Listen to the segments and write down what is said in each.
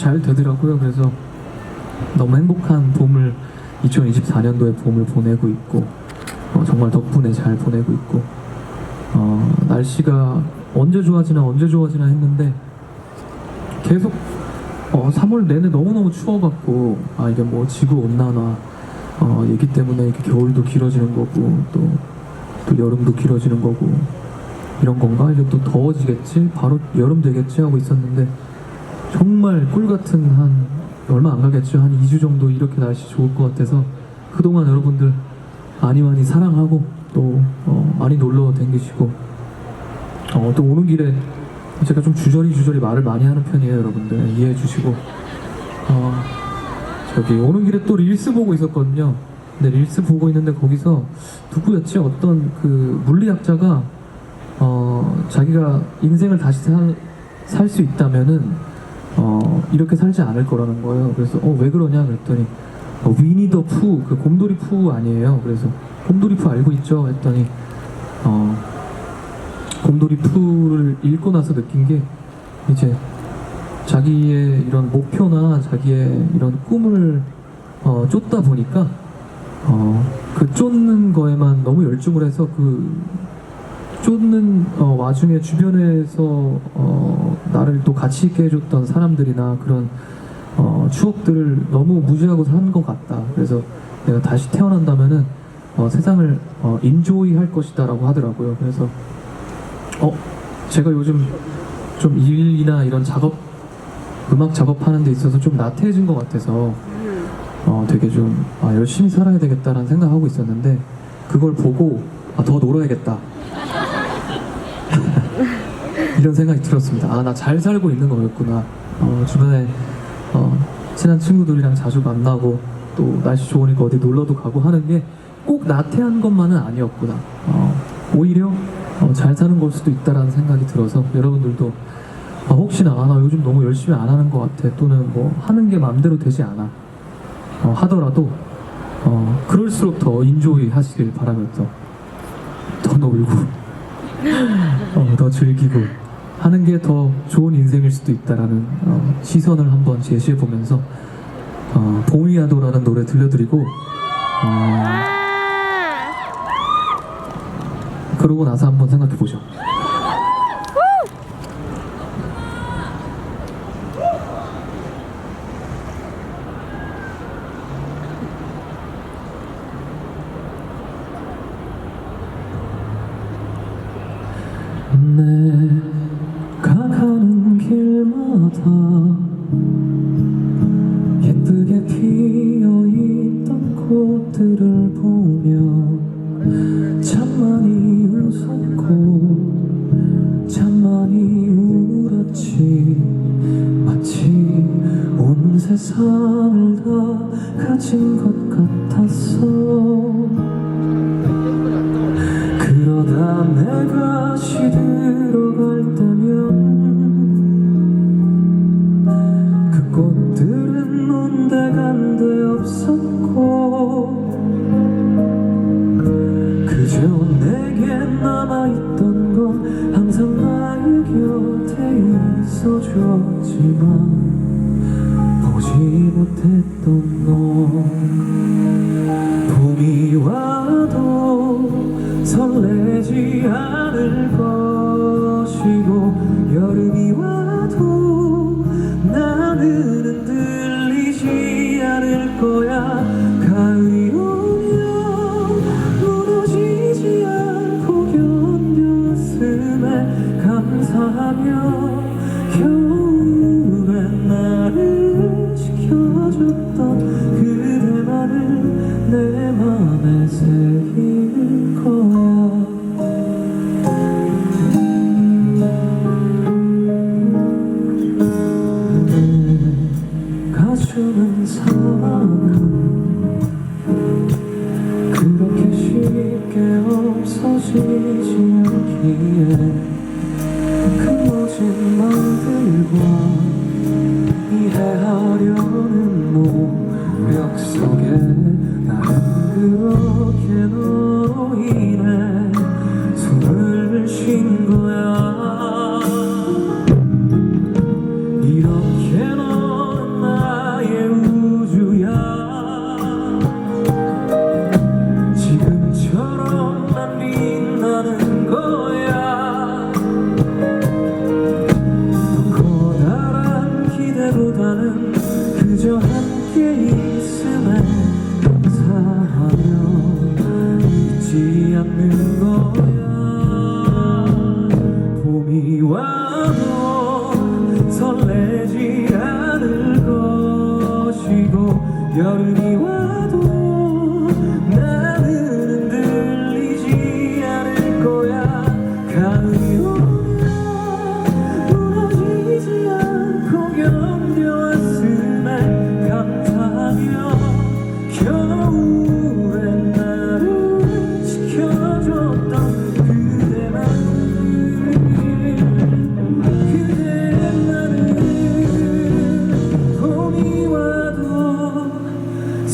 잘 되더라고요. 그래서 너무 행복한 봄을 2024년도에 봄을 보내고 있고 어, 정말 덕분에 잘 보내고 있고 어, 날씨가 언제 좋아지나 언제 좋아지나 했는데 계속 어, 3월 내내 너무너무 추워갖고 아 이게 뭐 지구 온난화 어, 얘기 때문에 이렇게 겨울도 길어지는 거고 또, 또 여름도 길어지는 거고 이런 건가? 이제 또 더워지겠지? 바로 여름 되겠지? 하고 있었는데 정말 꿀 같은 한 얼마 안 가겠죠? 한 2주 정도 이렇게 날씨 좋을 것 같아서 그동안 여러분들 많이 많이 사랑하고 또 어, 많이 놀러 다니시고 어, 또 오는 길에 제가 좀 주저리 주저리 말을 많이 하는 편이에요 여러분들. 이해해 주시고. 어, 저기 오는 길에 또 릴스 보고 있었거든요. 근데 릴스 보고 있는데 거기서 누구였지? 어떤 그 물리학자가 어, 자기가 인생을 다시 살 수 있다면은 어, 이렇게 살지 않을 거라는 거예요. 그래서 어, 왜 그러냐? 그랬더니 어, 위니 더 푸, 그 곰돌이 푸 아니에요. 그래서 곰돌이 푸 알고 있죠? 했더니 어, 곰돌이 푸를 읽고 나서 느낀 게 이제 자기의 이런 목표나 자기의 이런 꿈을 어, 쫓다 보니까 어, 그 쫓는 거에만 너무 열중을 해서 그 쫓는 어, 와중에 주변에서 어, 나를 또 같이 있게 해줬던 사람들이나 그런 어, 추억들을 너무 무시하고 산 것 같다. 그래서 내가 다시 태어난다면은 어, 세상을 어, 인조이 할 것이다라고 하더라고요. 그래서 어 제가 요즘 좀 일이나 이런 작업 음악 작업하는 데 있어서 좀 나태해진 것 같아서 어 되게 좀 아, 열심히 살아야 되겠다라는 생각하고 있었는데 그걸 보고 아, 더 놀아야겠다 이런 생각이 들었습니다. 아 나 잘 살고 있는 거였구나. 어, 주변에 어, 친한 친구들이랑 자주 만나고 또 날씨 좋으니까 어디 놀러도 가고 하는 게 꼭 나태한 것만은 아니었구나. 어, 오히려 어, 잘 사는 걸 수도 있다라는 생각이 들어서 여러분들도 아, 혹시나 아, 나 요즘 너무 열심히 안 하는 것 같아 또는 뭐 하는 게 마음대로 되지 않아 어, 하더라도 어, 그럴수록 더 인조이 하시길 바라면서 더 놀고 어, 더 즐기고 하는 게 더 좋은 인생일 수도 있다라는 어, 시선을 한번 제시해 보면서 어, 봄이야도라는 노래 들려드리고 어, 그러고 나서 한번 생각해 보죠. 내 세상을 다 가진 것 같았어 그러다 내가 시들어갈 때면 그 꽃들은 온데간데 없었고 그저 내게 남아있던 건 항상 나의 곁에 있어줬지만 못했던 너. 봄이 와도 설레지 않을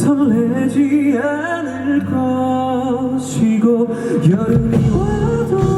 설레지 않을 것이고 여름이 와도